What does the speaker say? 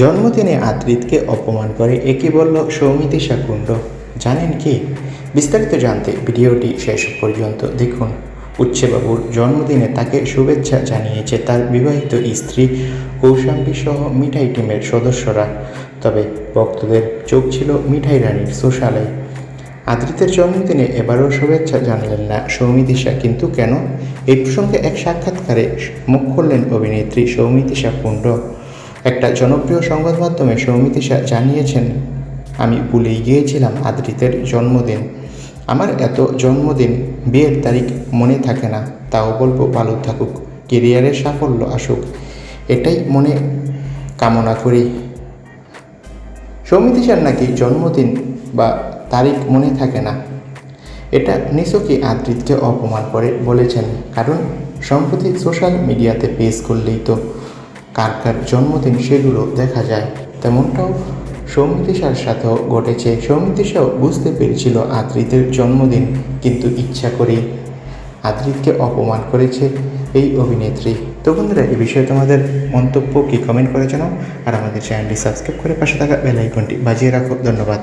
জন্মদিনে আদ্রিতকে অপমান করে একে বলল সৌমিতিশা কুণ্ড জানেন কি? বিস্তারিত জানতে ভিডিওটি শেষ পর্যন্ত দেখুন। উচ্ছেবাবুর জন্মদিনে তাকে শুভেচ্ছা জানিয়েছে তার বিবাহিত স্ত্রী কৌশাম্বী সহ মিঠাই টিমের সদস্যরা। তবে ভক্তদের চোখ ছিল মিঠাই রানীর সোশ্যালে আদ্রিতের জন্মদিনে এবারও শুভেচ্ছা জানালেন না সৌমিতিশা কিন্তু কেন? এই প্রসঙ্গে এক সাক্ষাৎকারে মুখ খুললেন অভিনেত্রী সৌমিতিশা কুণ্ড একটা জনপ্রিয় সংবাদ মাধ্যমে সৌমিতিশা জানিয়েছেন, আমি ভুলেই গিয়েছিলাম আদ্রিতের জন্মদিন। আমার এত জন্মদিন বিয়ের তারিখ মনে থাকে না, তাও বলব ভালো থাকুক কেরিয়ারের সাফল্য আসুক, এটাই মনে কামনা করি। সৌমিতিশার নাকি জন্মদিন বা তারিখ মনে থাকে না, এটা নিছকই আদ্রিতকে অপমান করে বলেছেন, কারণ সম্প্রতি সোশ্যাল মিডিয়াতে পেজ করলেই তো কার কার জন্মদিন সেগুলো দেখা যায়। তেমনটাও সৌমিতিশার সাথেও ঘটেছে। সৌমিতিশাও বুঝতে পেরেছিল আদ্রিতের জন্মদিন, কিন্তু ইচ্ছা করেই আদ্রিতকে অপমান করেছে এই অভিনেত্রী। তো বন্ধুরা, এই বিষয়ে তোমাদের মন্তব্য কি? কমেন্ট করে জানাও। আর আমাদের চ্যানেলটি সাবস্ক্রাইব করে পাশে থাকা বেল আইকনটি বাজিয়ে রাখো। ধন্যবাদ।